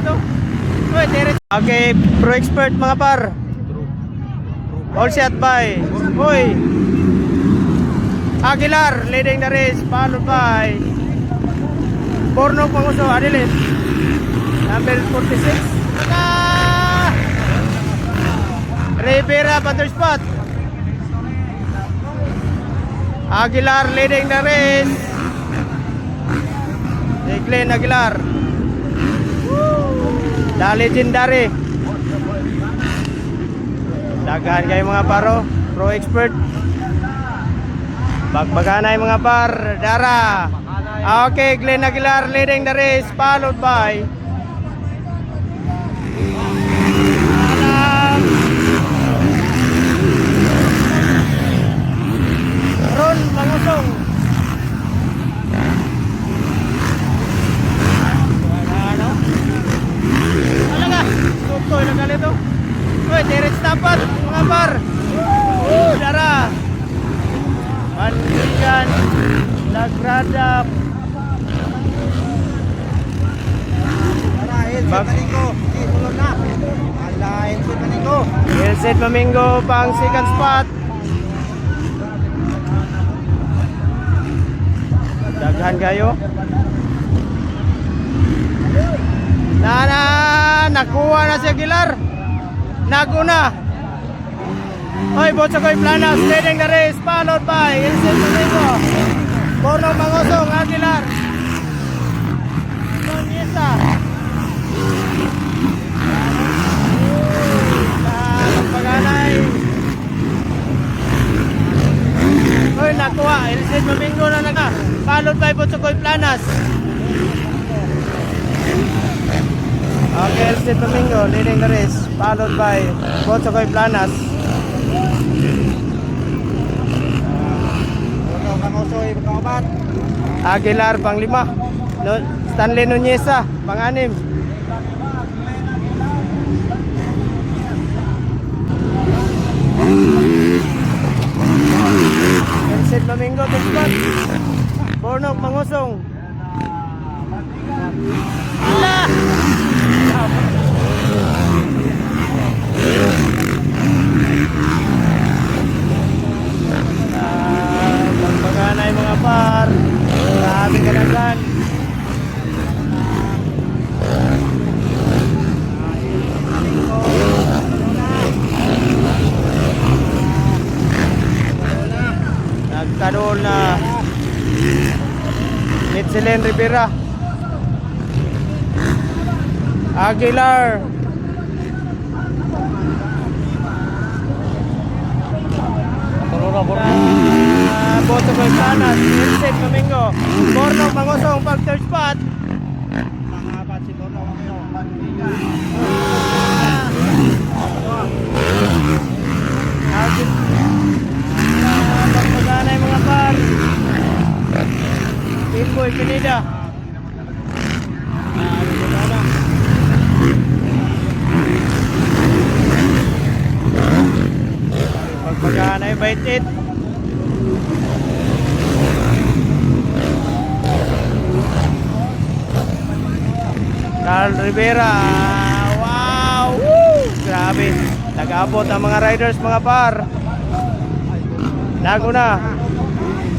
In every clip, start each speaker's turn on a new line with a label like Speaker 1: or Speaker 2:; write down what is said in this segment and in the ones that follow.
Speaker 1: Terence. Okay, pro expert mga par. All set by. Uy. Aguilar leading the race, followed by Borno Panguso, Adelit. Number 46. Ah! Rivera, Butter Spot. Aguilar leading the race. Jacqueline Aguilar. The legendary. Daghan kayo mga paro. Pro expert. Bagbaganay mga par. Dara. Ah, Okay, Glenn Aguilar leading the race. Followed by Alam. Ron Mangusong. Ano? Talaga, tutoy na ganito. Uy, direct dapat, mga par. Uh, dara. Mandigan, Lagrada. Bag- Ilset Mamingo pang second spot. Daghan kayo. Na na nakuha na si Aguilar. Naguna. Hoy, Botso Koy Planas leading the race followed by Ilset Mamingo. Borno Mangosong Aguilar. Sonyesa. Paganay. Hoy, nakuha. Ilset Domingo na naga. Followed by Butsukoy Planas. Okay, Ilset Domingo leading the race. Followed by Butsukoy Planas. Aguilar, pang lima. Stanley Nuneza, pang anim. Vincent Domingo, Tuxpan. Bornok, Mangusong. Ala! Ah, Pagpaganay mga par. Grabe ka na dyan. Nagtanol na. Mitzelin Rivera. Aguilar. Ah, Boto Gonzanas Vincent Domingo Borno Mangosong pag third spot Agit Pagpaganay mga par Timboy Pinida Ah. Pagpaganay bait it Carl Rivera. Wow! Woo! Grabe. Nag-abot ang mga riders mga par. Naguna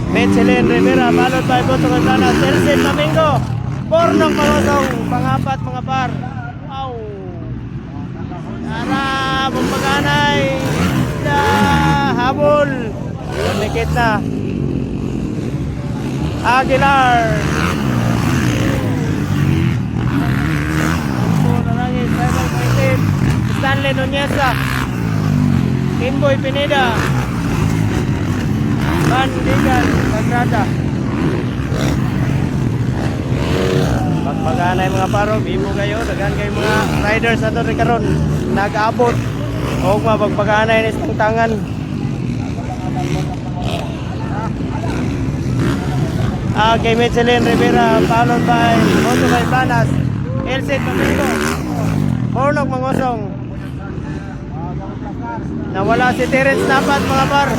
Speaker 1: Mitchelin Rivera Balot by Boto Gonzalez. Celsin Domingo Bornong Pangosong. Pangapat mga par. Wow! Tara Bumpaganay Na Habol Tumikit na. Aguilar. Narangis, Rival Martin, Stanley Nuneza, Kimboy Pineda, Van Digan, Sagrada. Pagpaganay mga paro, bimo kayo, dagan kayo mga riders na ito karon nag-abot. O mapagpaganay na isang tangan. Ah, kay Mitchelin Rivera, followed by by Planas, Elsit Domingo, Bornok Mangosong. Nawala si Terence Napat mga par.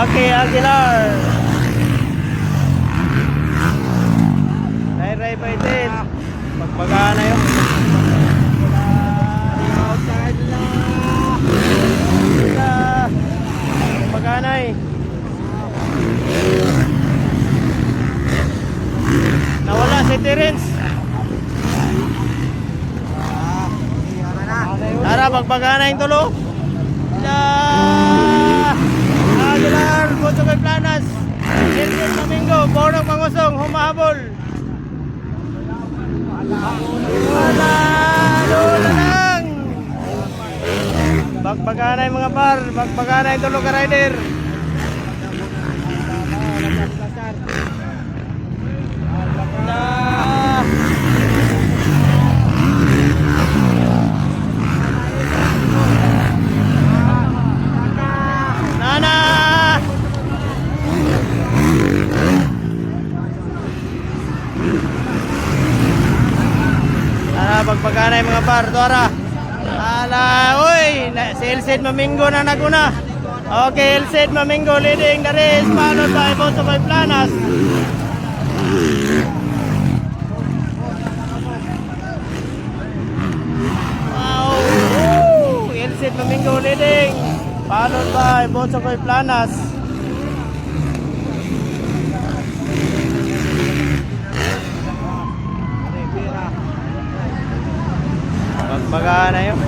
Speaker 1: Okay, Aguilar. Ray Ray Baitin. Pagpagaan na yun. Sa Pagpaganay. Nawala si Terence. Tara, pagpagana yung tulo. La Aguilar, kay Planas. Edwin Domingo, Borong Mangusong, humahabol. Wala. Pagpagana yung mga par, pagpagana yung tulo ka rider. La Nana! Pagpagana yung mga par, Dora. Ala, uy, si Elsid Mamingo na naguna. Okay, Elsid Mamingo leading the race, followed by Boto by Planas. Wow! Woo! Elsid Mamingo leading, followed by Boto by Planas. Yun.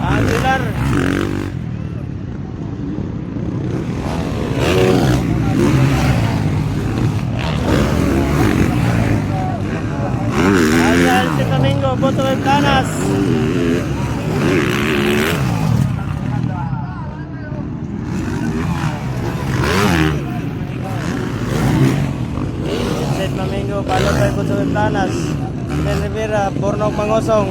Speaker 1: Angular. Ayan si Domingo, Boto de. Planas. Ben Rivera, Bornok Mangosong.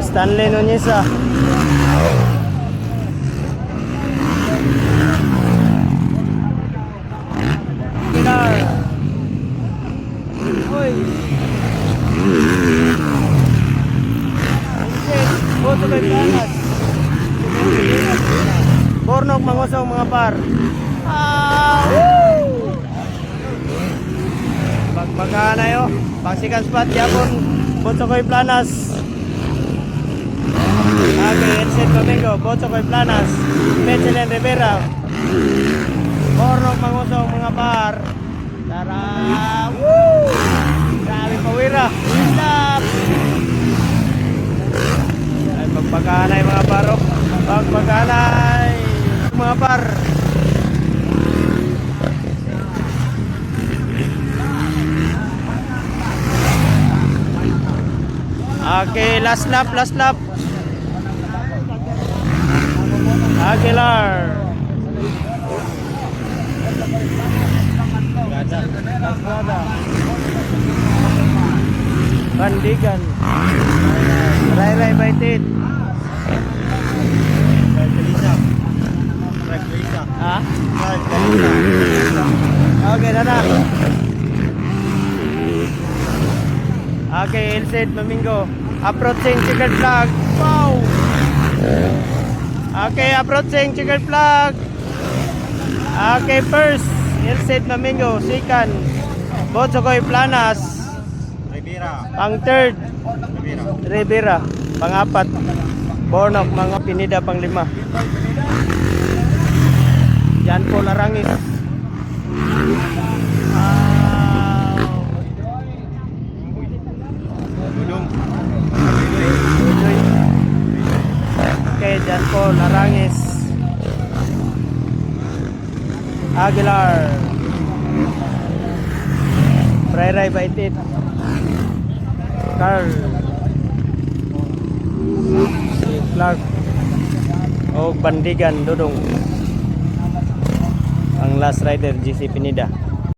Speaker 1: Stanley Nuneza. Pilar. Uy. Shit. Boto kay. Bornok mangusong mga par. Ah, woo! Pagpagana yo. Pagsikan spot yapon. Boto Planas. Okay, Elset Domingo, Boto Planas. Mechelen Rivera. Bornok mangusong mga par. Tara! Woo! Grabe pawira. Stop! Ay, pagpagkanay mga paro. Pagpagkanay mga par. Okay, last lap, last lap. Aguilar. Bandigan. Ray Ray Baitit. Ha? Okay, na na. Okay, Ilset Domingo. Approaching checkered flag. Wow! Okay, approaching checkered flag. Okay, first. Ilset Domingo. Second. Botsokoy Planas.
Speaker 2: Rivera.
Speaker 1: Pang third.
Speaker 2: Rivera.
Speaker 1: Rivera. Pang-apat. Bornok, mga pinida pang lima. Yan po larangis. Wow.
Speaker 2: Dudong.
Speaker 1: Okay, dyan po larangis. Aguilar. Prairay Baitit. Carl. Clark. O Bandigan Dudong. Last rider, GC Pinida.